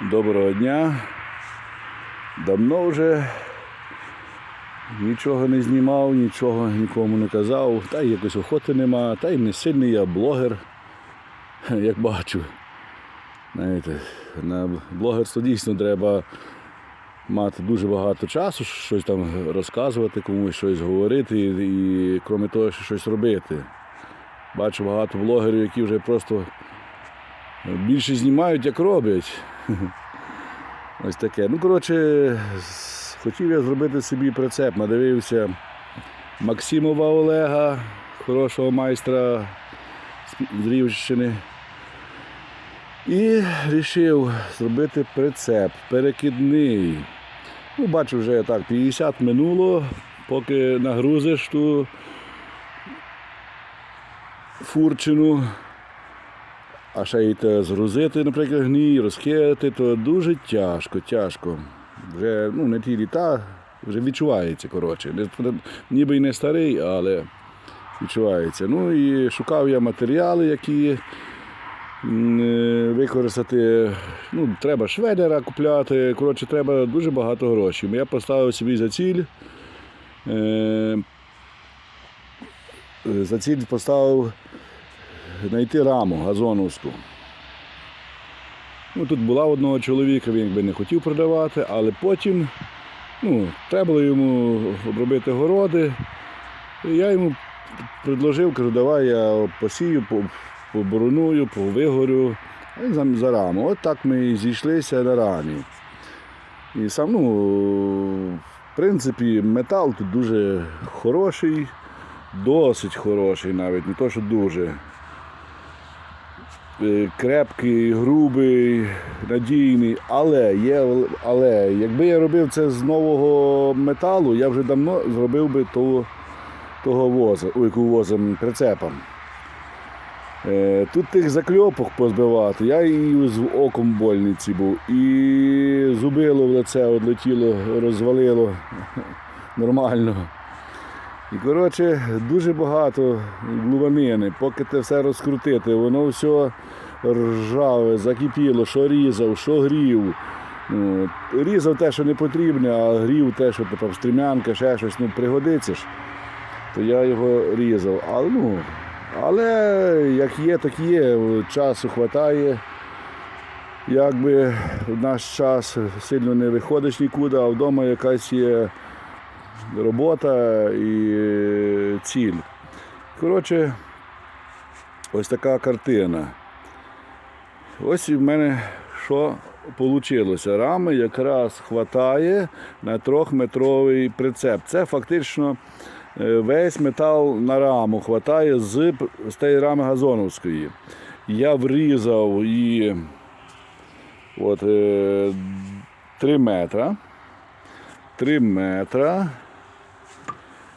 Доброго дня. Давно вже нічого не знімав, нічого нікому не казав, та й якось охоти нема, та й не сильний я блогер, як бачу. Знаєте, на блогерство дійсно треба мати дуже багато часу, щось там розказувати, комусь щось говорити і, і крім того, щось робити. Бачу багато блогерів, які вже просто більше знімають, як роблять. Ось таке. Ну, коротше, хотів я зробити собі прицеп. Надивився Максимова Олега, хорошого майстра з Рівщини. І вирішив зробити прицеп перекидний. Ну, бачу, вже так, 50 минуло, поки нагрузиш ту фурчину, а ще й те згрузити, наприклад, гній, розкидати, то дуже тяжко, тяжко. Вже ну, не ті літа, вже відчувається, коротше. Ніби й не старий, але відчувається. Ну і шукав я матеріали, які е, використати. Ну, треба шведера купляти. Коротше, треба дуже багато грошей. Я поставив собі за ціль. Е, за ціль поставив знайти раму газоновську. Ну, тут була одного чоловіка, він якби не хотів продавати, але потім ну, треба було йому обробити городи. І я йому предложив, кажу, давай я посію, побороную, повигорю, за, за раму. От так ми і зійшлися на рамі. І сам, ну, в принципі, метал тут дуже хороший, досить хороший навіть, не то, що дуже. Е, Крепкий, грубий, надійний, але є, але якби я робив це з нового металу, я вже давно зробив би того, того воза, яку возом прицепом. Е, Тут тих закльопок позбивати, я і з оком в больниці був, і зубило в лице одлетіло, розвалило нормально. І коротше, дуже багато глубанини, поки те все розкрутити, воно все ржаве, закипіло, що різав, що грів. Ну, різав те, що не потрібне, а грів те, що типу, стрімянка, ще щось, ну пригодиться ж, то я його різав. Але, ну, але як є, так є, часу вистачає. Якби в наш час сильно не виходиш нікуди, а вдома якась є робота і е, ціль. Коротше, ось така картина. Ось в мене що вийшло. Рами якраз хватає на трьохметровий прицеп. Це фактично е, весь метал на раму хватає з, з тієї рами газоновської. Я врізав її от, е, 3 метра. 3 метра.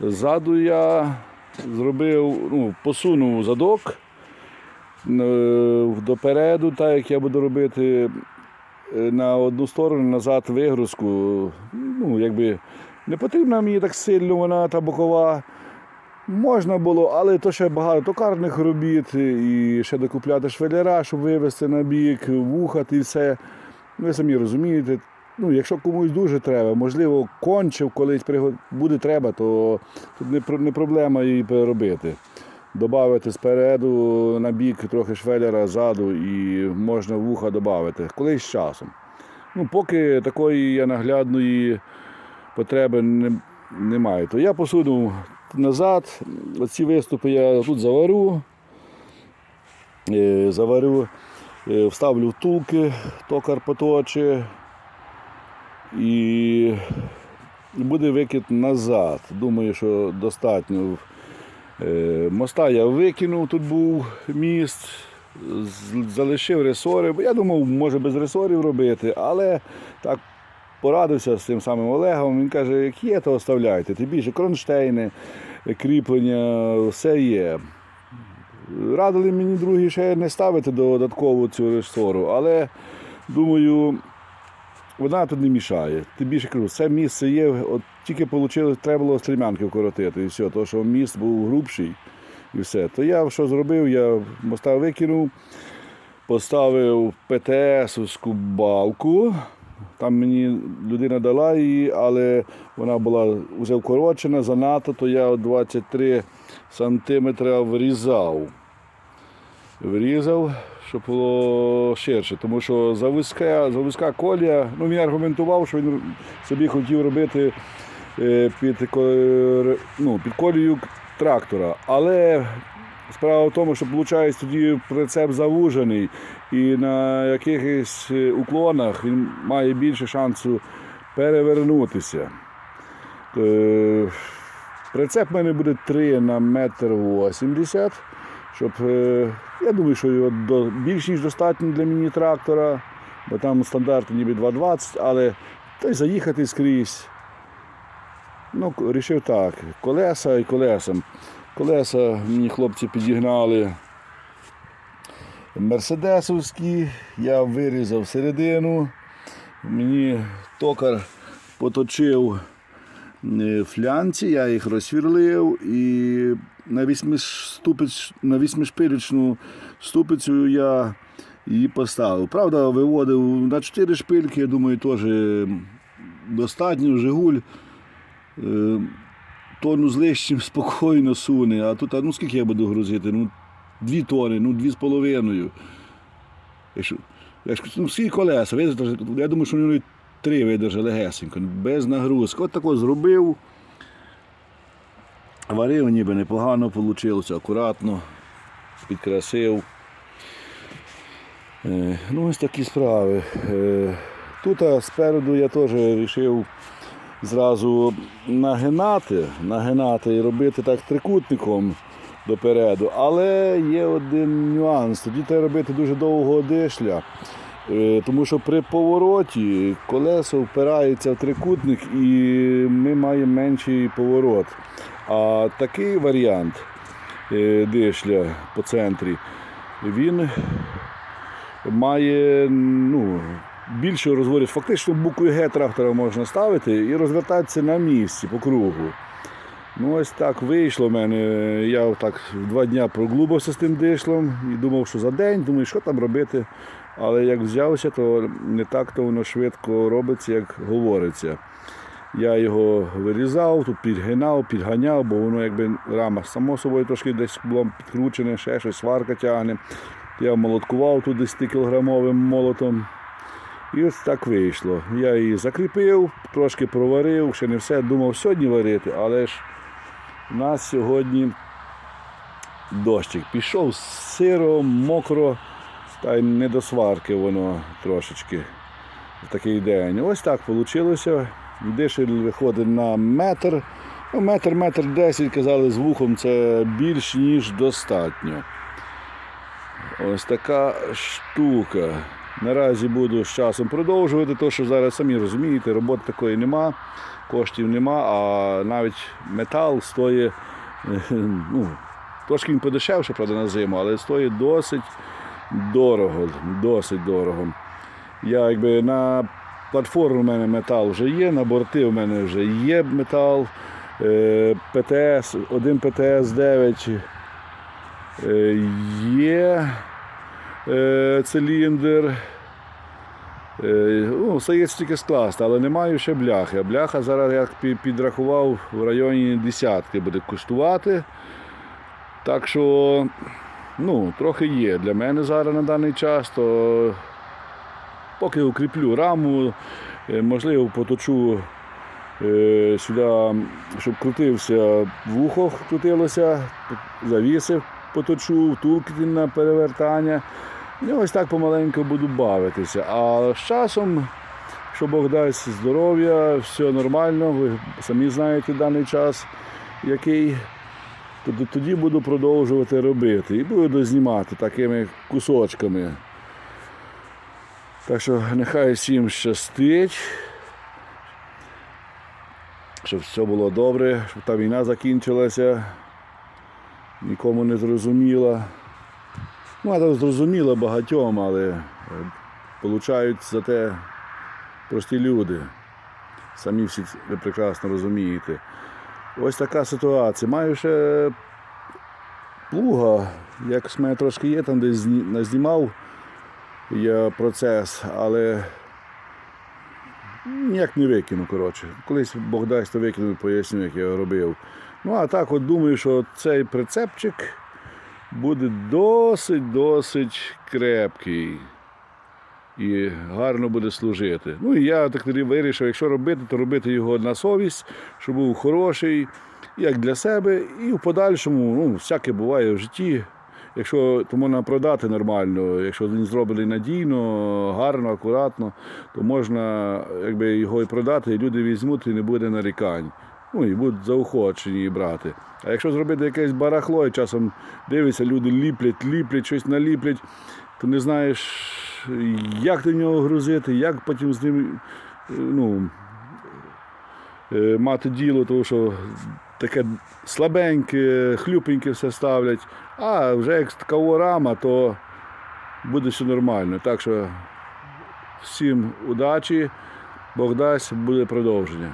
Ззаду я зробив, ну, посунув задок е, допереду, так як я буду робити е, на одну сторону, назад вигрузку. Ну, якби не потрібна мені так сильно вона та бокова. Можна було, але то ще багато токарних робіт і ще докупляти швелера, щоб вивезти на бік, вухати і все. Ви самі розумієте. Ну, якщо комусь дуже треба, можливо, кончив колись буде треба, то тут не, проблема її переробити. Добавити спереду на бік трохи швелера ззаду і можна вуха додати. Колись з часом. Ну, поки такої я наглядної потреби не, немає. То я посунув назад. Оці виступи я тут заварю. Е, Заварю, е, вставлю втулки, токар поточе. І буде викид назад. Думаю, що достатньо. Е, Моста я викинув, тут був міст, залишив ресори. Я думав, може без ресорів робити, але так порадився з тим самим Олегом. Він каже, як є, то оставляйте. Тим більше кронштейни, кріплення, все є. Радили мені другі ще не ставити додаткову цю ресору, але думаю, вона тут не мішає. Тим більше кажу, це місце є, от тільки вийшло, треба було стрімянки вкоротити і все, тому що міст був грубший і все. То я що зробив, я моста викинув, Поставив ПТСовську. Там мені людина дала її, але вона була вже вкорочена занадто, то я 23 сантиметра врізав. Врізав, щоб було ширше. Тому що завузька, завузька колія, ну він аргументував, що він собі хотів робити е, під, ну, під колію трактора. Але справа в тому, що виходить, тоді прицеп завужений, і на якихось е, уклонах він має більше шансу перевернутися. Е, Прицеп в мене буде 3 на метр 80, щоб е, я думаю, що його до, більш ніж достатньо для міні-трактора, бо там стандарт ніби 2,20, але та й заїхати скрізь. Ну, рішив так, колеса і колесам. Колеса мені хлопці підігнали мерседесовські, я вирізав середину, мені токар поточив флянці, я їх розсвірлив і на восьмиступиць- на восьмишпилічну ступицю я її поставив. Правда, виводив на 4 шпильки, я думаю, теж достатньо, Жигуль. е, Тонну з лишнім спокійно суне, а тут, ну скільки я буду грузити? Ну, дві тони, ну дві з половиною. Якщо, якщо, ну, скільки колеса, я думаю, що вони три видержали легесенько, без нагрузки. От тако зробив. Варив ніби непогано вийшло, акуратно, підкрасив. Е, Ну, ось такі справи. Е, Тут спереду я теж вирішив зразу нагинати, нагинати і робити так трикутником допереду. Але є один нюанс. Тоді треба робити дуже довгого дишля. Е, Тому що при повороті колесо впирається в трикутник і ми маємо менший поворот. А такий варіант е, дишля по центрі, він має ну, більше розворіт. Фактично буквою Г трактора можна ставити і розвертатися на місці по кругу. Ну, ось так вийшло в мене. Я так два дні проглубився з тим дишлом і думав, що за день, думаю, що там робити. Але як взявся, то не так то воно швидко робиться, як говориться. Я його вирізав, тут підгинав, підганяв, бо воно якби рама само собою трошки десь було підкручене, ще щось, сварка тягне. Я молоткував тут 10-кілограмовим молотом. І ось так вийшло. Я її закріпив, трошки проварив, ще не все. Думав сьогодні варити, але ж у нас сьогодні дощик пішов сиро, мокро, та й не до сварки воно трошечки в такий день. Ось так вийшло. Дишель виходить на метр. Ну, метр, метр десять, казали, з вухом це більш ніж достатньо. Ось така штука. Наразі буду з часом продовжувати, тому що зараз самі розумієте, роботи такої нема, коштів нема, а навіть метал стоїть, ну, трошки він подешевше, правда, на зиму, але стоїть досить дорого, досить дорого. Я якби на платформу в мене метал вже є, на борти в мене вже є метал. Е, ПТС, один ПТС 9 е, є е, циліндр. Ну, стається тільки скласти, але не маю ще бляхи. Бляха зараз як підрахував в районі десятки буде коштувати. Так що ну, трохи є для мене зараз на даний час, то поки укріплю раму, е, можливо, поточу е, сюди, щоб крутився вухо, крутилося, завісив, поточу, втулки на перевертання. І ось так помаленьку буду бавитися. А з часом, якщо Бог дасть здоров'я, все нормально, ви самі знаєте даний час, який, тоді буду продовжувати робити. І буду знімати такими кусочками. Так що нехай всім щастить, щоб все було добре, щоб та війна закінчилася, нікому не зрозуміла. Ну, а зрозуміло багатьом, але е, получають за те прості люди. Самі всі ви прекрасно розумієте. Ось така ситуація. Маю ще плуга, як з мене трошки є, там десь зні- назнімав процес, але ніяк не викину, коротше. Колись Бог дасть, то викину, поясню, як я його робив. Ну, а так от думаю, що цей прицепчик буде досить-досить крепкий і гарно буде служити. Ну і я так тоді вирішив, якщо робити, то робити його на совість, щоб був хороший, як для себе, і в подальшому, ну, всяке буває в житті. Якщо то можна продати нормально, якщо він зроблений надійно, гарно, акуратно, то можна якби, його і продати, і люди візьмуть і не буде нарікань. Ну і будуть заохочені брати. А якщо зробити якесь барахло, і часом дивишся, люди ліплять, ліплять, щось наліплять, то не знаєш, як до нього грузити, як потім з ним е, ну, е, мати діло, тому що таке слабеньке, хлюпеньке все ставлять. А вже як така рама, то буде все нормально. Так що всім удачі, Бог дасть, буде продовження.